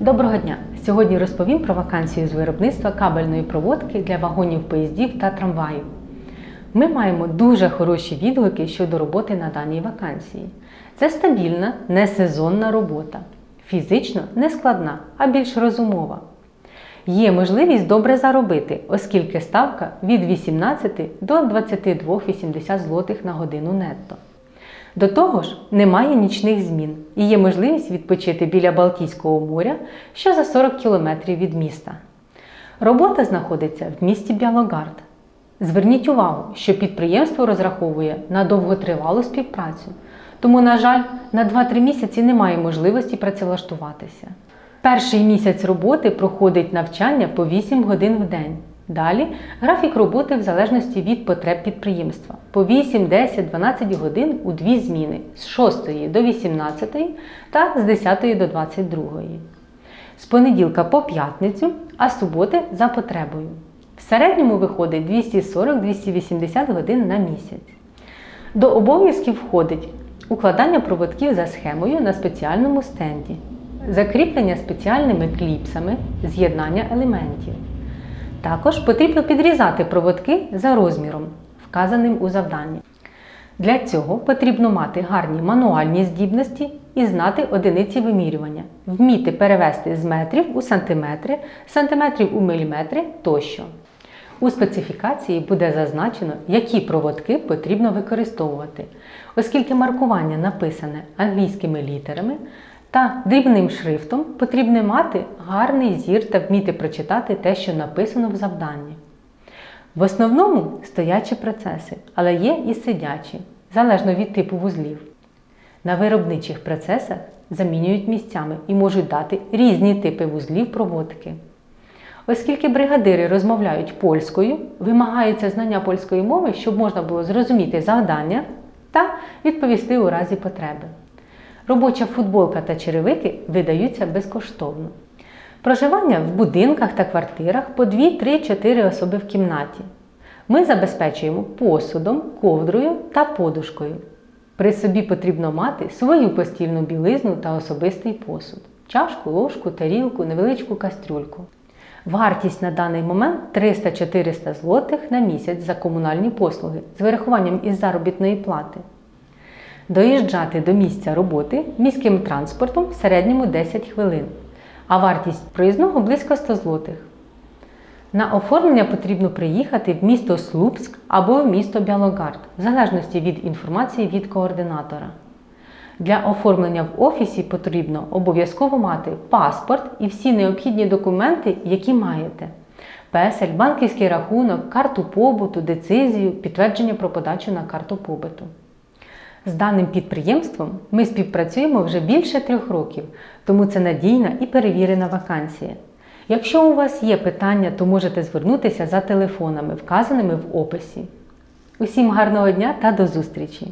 Доброго дня! Сьогодні розповім про вакансію з виробництва кабельної проводки для вагонів поїздів та трамваїв. Ми маємо дуже хороші відгуки щодо роботи на даній вакансії. Це стабільна, несезонна робота. Фізично не складна, а більш розумова. Є можливість добре заробити, оскільки ставка від 18 до 22,80 злотих на годину нетто. До того ж, немає нічних змін і є можливість відпочити біля Балтійського моря, що за 40 кілометрів від міста. Робота знаходиться в місті Біалогард. Зверніть увагу, що підприємство розраховує на довготривалу співпрацю, тому, на жаль, на 2-3 місяці немає можливості працевлаштуватися. Перший місяць роботи проходить навчання по 8 годин в день. Далі графік роботи в залежності від потреб підприємства по 8, 10, 12 годин у дві зміни з 6 до 18 та з 10 до 22. З понеділка по п'ятницю, а суботи за потребою. В середньому виходить 240-280 годин на місяць. До обов'язків входить укладання проводків за схемою на спеціальному стенді, закріплення спеціальними кліпсами, з'єднання елементів. Також потрібно підрізати проводки за розміром, вказаним у завданні. Для цього потрібно мати гарні мануальні здібності і знати одиниці вимірювання, вміти перевести з метрів у сантиметри, сантиметрів у міліметри тощо. У специфікації буде зазначено, які проводки потрібно використовувати, оскільки маркування написане англійськими літерами та дрібним шрифтом, потрібно мати гарний зір та вміти прочитати те, що написано в завданні. В основному стоячі процеси, але є і сидячі, залежно від типу вузлів. На виробничих процесах замінюють місцями і можуть дати різні типи вузлів проводки. Оскільки бригадири розмовляють польською, вимагається знання польської мови, щоб можна було зрозуміти завдання та відповісти у разі потреби. Робоча футболка та черевики видаються безкоштовно. Проживання в будинках та квартирах по 2, 3, 4 особи в кімнаті. Ми забезпечуємо посудом, ковдрою та подушкою. При собі потрібно мати свою постільну білизну та особистий посуд, чашку, ложку, тарілку, невеличку кастрюльку. Вартість на даний момент 300-400 злотих на місяць за комунальні послуги з вирахуванням із заробітної плати. Доїжджати до місця роботи міським транспортом в середньому 10 хвилин, а вартість проїзного близько 100 злотих. На оформлення потрібно приїхати в місто Слупськ або в місто Біалогард, в залежності від інформації від координатора. Для оформлення в офісі потрібно обов'язково мати паспорт і всі необхідні документи, які маєте: песель, банківський рахунок, карту побуту, децизію, підтвердження про подачу на карту побуту. З даним підприємством ми співпрацюємо вже більше трьох років, тому це надійна і перевірена вакансія. Якщо у вас є питання, то можете звернутися за телефонами, вказаними в описі. Усім гарного дня та до зустрічі!